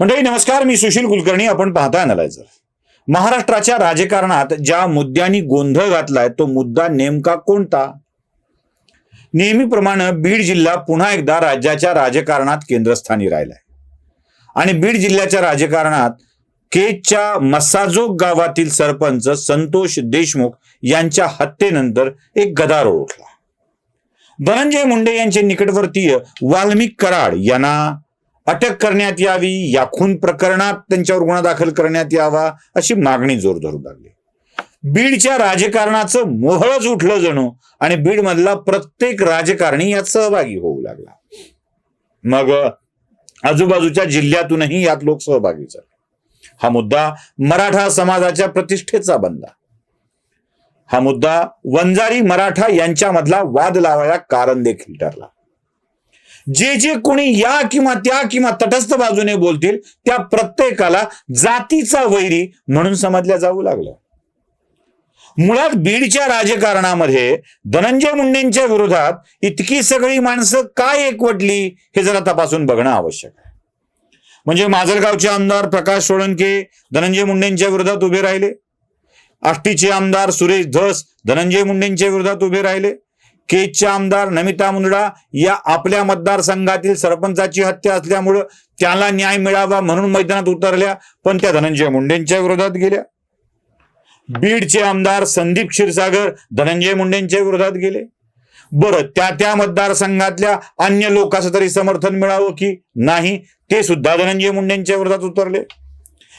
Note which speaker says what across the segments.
Speaker 1: मंडळी नमस्कार मी सुशील कुलकर्णी. आपण पाहताय अनालायझर महाराष्ट्राच्या राजकारणात ज्या मुद्द्यांनी गोंधळ घातलाय तो मुद्दा नेमका कोणता? नेहमीप्रमाणे बीड जिल्हा पुन्हा एकदा राज्याच्या राजकारणात केंद्रस्थानी राहिलाय. आणि बीड जिल्ह्याच्या राजकारणात केजच्या मसाजोग गावातील सरपंच संतोष देशमुख यांच्या हत्येनंतर एक गदारोळ उठला. धनंजय मुंडे यांचे निकटवर्तीय वाल्मिक कराड यांना अटक करण्यात यावी या खून प्रकरणात त्यांच्यावर गुन्हा दाखल करण्यात यावा अशी मागणी जोर धरू लागली. बीडच्या राजकारणाचं मोहळच उठलं जणू आणि बीड मधला प्रत्येक राजकारणी यात सहभागी होऊ लागला. मग आजूबाजूच्या जिल्ह्यातूनही यात लोक सहभागी झाले. हा मुद्दा मराठा समाजाच्या प्रतिष्ठेचा बनला. हा मुद्दा वंजारी मराठा यांच्यामधला वाद लावायला कारण देखील ठरला. जे जे कोणी या किंवा त्या किंवा तटस्थ बाजूने बोलतील त्या प्रत्येकाला जातीचा वैरी म्हणून समजल्या जाऊ लागलं मुळात बीडच्या राजकारणामध्ये धनंजय मुंडेंच्या विरोधात इतकी सगळी माणसं काय एकवटली हे जरा तपासून बघणं आवश्यक आहे. म्हणजे माजलगावचे आमदार प्रकाश सोळंके धनंजय मुंडेंच्या विरोधात उभे राहिले. आष्टीचे आमदार सुरेश धस धनंजय मुंडेंच्या विरोधात उभे राहिले. केजच्या आमदार नमिता मुंदडा या आपल्या मतदारसंघातील सरपंचाची हत्या असल्यामुळं त्याला न्याय मिळावा म्हणून मैदानात उतरल्या पण त्या धनंजय मुंडेंच्या विरोधात गेल्या. बीडचे आमदार संदीप क्षीरसागर धनंजय मुंडेंच्या विरोधात गेले. बरं त्या त्या मतदारसंघातल्या अन्य लोकांचं तरी समर्थन मिळावं की नाही ते सुद्धा धनंजय मुंडेंच्या विरोधात उतरले.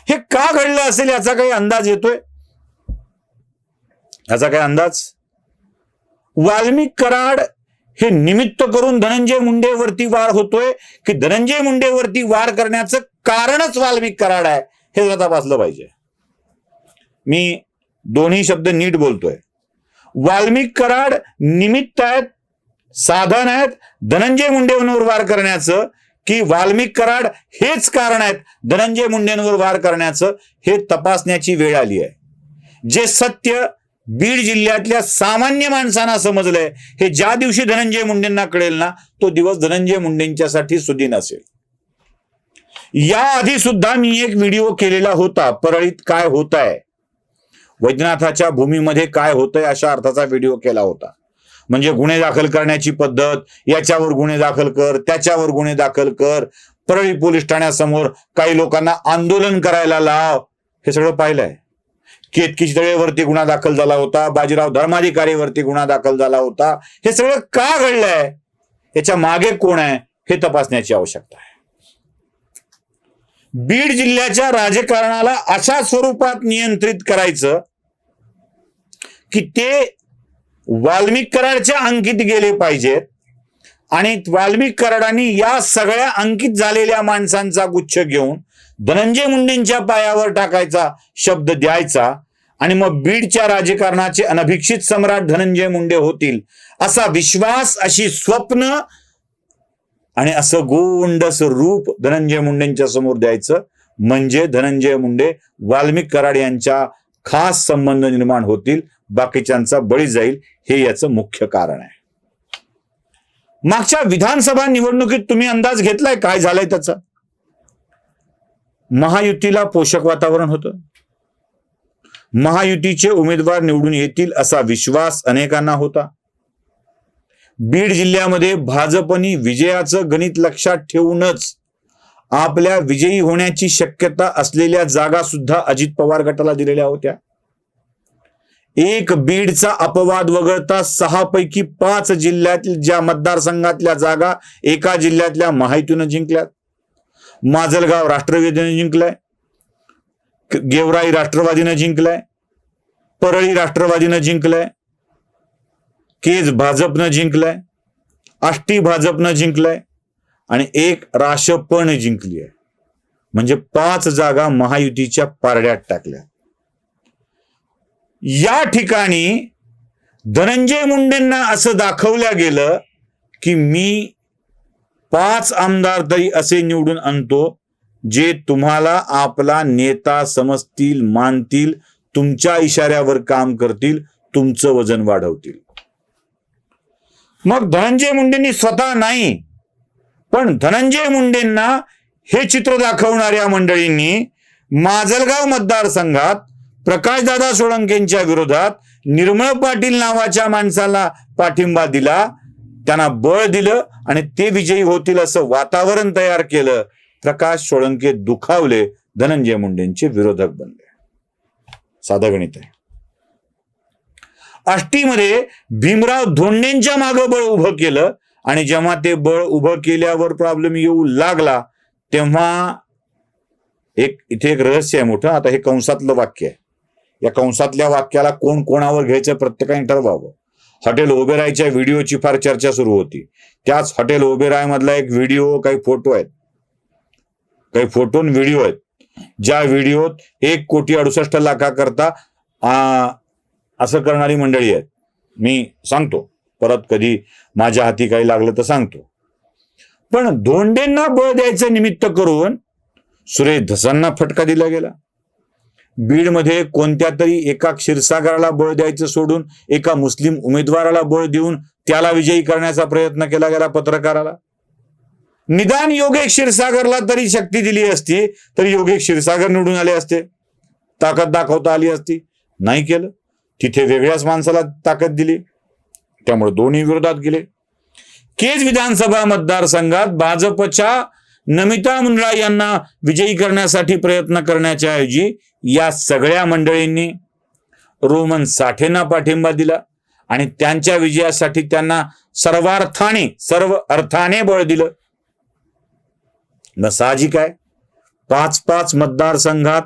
Speaker 1: हे का घडलं असेल याचा काही अंदाज येतोय? याचा काही अंदाज? वाल्मिक कराड हे निमित्त करून धनंजय मुंडेवरती वार होतोय. की धनंजय मुंडेवरती वार करण्याचं कारणच वाल्मिक कराड आहे हे तपासलं पाहिजे. मी दोन्ही शब्द नीट बोलतोय. वाल्मिक कराड निमित्त आहेत साधन आहेत धनंजय मुंडेंवर वार करण्याचं की वाल्मिक कराड हेच कारण आहेत धनंजय मुंडेंवर वार करण्याचं हे तपासण्याची वेळ आली आहे. जे सत्य बीड जिल्ह्यातल्या सामान्य माणसांना समजलंय हे ज्या दिवशी धनंजय मुंडेंना कळेल ना तो दिवस धनंजय मुंडेंच्यासाठी सुदीन असेल. याआधी सुद्धा मी एक व्हिडिओ केलेला होता परळीत काय होत आहे वैद्यनाथाच्या भूमीमध्ये काय होतंय अशा अर्थाचा व्हिडिओ केला होता. म्हणजे गुन्हे दाखल करण्याची पद्धत याच्यावर गुन्हे दाखल कर त्याच्यावर गुन्हे दाखल कर परळी पोलीस ठाण्यासमोर काही लोकांना आंदोलन करायला लाव हे सगळं पाहिलंय. केतकी तळेवरती गुन्हा दाखल झाला होता बाजीराव धर्माधिकारीवरती गुन्हा दाखल झाला होता. हे सगळं का घडलंय? याच्या मागे कोण आहे? हे तपासण्याची आवश्यकता आहे. बीड जिल्ह्याच्या राजकारणाला अशा स्वरूपात नियंत्रित करायचं की ते वाल्मिक कराडच्या अंकित गेले पाहिजेत आणि वाल्मिक कराडांनी या सगळ्या अंकित झालेल्या माणसांचा गुच्छ घेऊन धनंजय मुंडेंच्या पायावर टाकायचा शब्द द्यायचा आणि मग बीडच्या राजकारणाचे अनभिक्षित सम्राट धनंजय मुंडे होतील असा विश्वास अशी स्वप्न आणि असं गोंडस रूप धनंजय मुंडेंच्या समोर द्यायचं म्हणजे धनंजय मुंडे वाल्मिक कराड यांच्या खास संबंध निर्माण होतील बाकीच्यांचा बळी जाईल हे याचं मुख्य कारण आहे. मागच्या विधानसभा निवडणुकीत तुम्ही अंदाज घेतलाय काय झालंय त्याचा? महायुतीला पोषक वातावरण होतं. महायुतीचे उमेदवार निवडून येतील असा विश्वास अनेकांना होता. बीड जिल्ह्यामध्ये भाजपनी विजयाचं गणित लक्षात ठेवूनच आपल्या विजयी होण्याची शक्यता असलेल्या जागा सुद्धा अजित पवार गटाला दिलेल्या होत्या. एक बीडचा अपवाद वगळता सहा पैकी पाच जिल्ह्यातील ज्या मतदारसंघातल्या जागा एका जिल्ह्यातल्या माहितीनं जिंकल्यात. माजलगाव राष्ट्रवादीने जिंकलाय. गेवराई राष्ट्रवादीनं जिंकलाय. परळी राष्ट्रवादीनं जिंकलाय. केज भाजपनं जिंकलाय. आष्टी भाजपनं जिंकलाय. आणि एक राशपण जिंकली आहे म्हणजे पाच जागा महायुतीच्या पारड्यात टाकल्या. या ठिकाणी धनंजय मुंडेंना असं दाखवल्या गेलं की मी पाच आमदार तरी असे निवडून आणतो जे तुम्हाला आपला नेता समजतील मानतील तुमच्या इशाऱ्यावर काम करतील तुमचं वजन वाढवतील. मग धनंजय मुंडेंनी स्वतः नाही पण धनंजय मुंडेंना हे चित्र दाखवणाऱ्या मंडळींनी माजलगाव मतदारसंघात प्रकाशदादा सोळंकेंच्या विरोधात निर्मळ पाटील नावाच्या माणसाला पाठिंबा दिला. त्यांना बळ दिलं आणि ते विजयी होतील असं वातावरण तयार केलं. प्रकाश सोळंके दुखावले. धनंजय मुंडेंचे विरोधक बनले. साधा गणित आहे. आष्टीमध्ये भीमराव धोंडेंच्या मागं बळ उभं केलं आणि जेव्हा ते बळ उभं केल्यावर प्रॉब्लेम येऊ लागला तेव्हा एक इथे एक रहस्य आहे मोठं. आता हे कंसातलं वाक्य आहे. या कंसातल्या वाक्याला कोण कोणावर घ्यायचं प्रत्येकाने ठरवावं. हॉटेल ओबेरायच्या व्हिडिओची फार चर्चा सुरू होती. त्याच हॉटेल ओबेराय मधला एक व्हिडिओ काही फोटो आहेत. काही फोटो व्हिडिओ आहेत. ज्या व्हिडिओत एक कोटी अडुसष्ट लाखाकरता असं करणारी मंडळी आहेत. मी सांगतो. परत कधी माझ्या हाती काही लागलं तर सांगतो. पण धोंडेंना बळ द्यायचं निमित्त करून सुरेश धसांना फटका दिला गेला. बीडमध्ये कोणत्या तरी एका क्षीरसागराला बळ द्यायचं सोडून एका मुस्लिम उमेदवाराला बळ देऊन त्याला विजयी करण्याचा प्रयत्न केला गेला पत्रकाराला? निदान योगे क्षीरसागरला तरी शक्ती दिली असती तर योगे क्षीरसागर निवडून आले असते. ताकद दाखवता आली असती. नाही केलं. तिथे वेगळ्याच माणसाला ताकद दिली. त्यामुळे दोन्ही विरोधात गेले. केज विधानसभा मतदारसंघात भाजपच्या नमिता मुंडळा यांना विजयी करण्यासाठी प्रयत्न करण्याच्या ऐवजी या सगळ्या मंडळींनी रोमन साठेंना पाठिंबा दिला आणि त्यांच्या विजयासाठी त्यांना सर्वार्थाने सर्व अर्थाने बळ दिलं. न साहजिक आहे. पाच पाच मतदारसंघात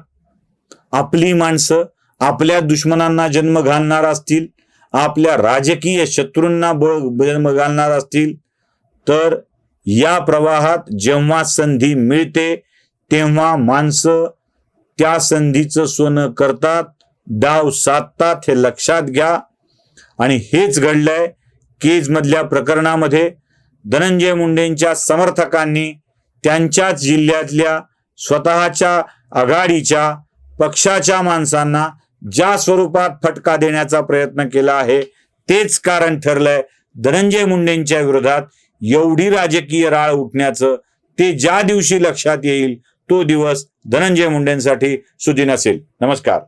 Speaker 1: आपली माणसं आपल्या दुश्मनांना जन्म घालणार असतील आपल्या राजकीय शत्रूंना बळ जन्म घालणार असतील तर या प्रवाहात जेव्हा संधी मिळते तेव्हा माणसं त्या संधीचं सोनं करतात. डाव साधतात हे लक्षात घ्या. आणि हेच घडलंय केज मधल्या प्रकरणामध्ये. धनंजय मुंडेंच्या समर्थकांनी त्यांच्याच जिल्ह्यातल्या स्वतःच्या आघाडीच्या पक्षाच्या माणसांना ज्या स्वरूपात फटका देण्याचा प्रयत्न केला आहे तेच कारण ठरलंय. धनंजय मुंडेंच्या विरोधात एवढी राजकीय राळ उठण्याचं ते ज्या दिवशी लक्षात येईल तो दिवस धनंजय मुंडेंसाठी सुदिन असेल नमस्कार.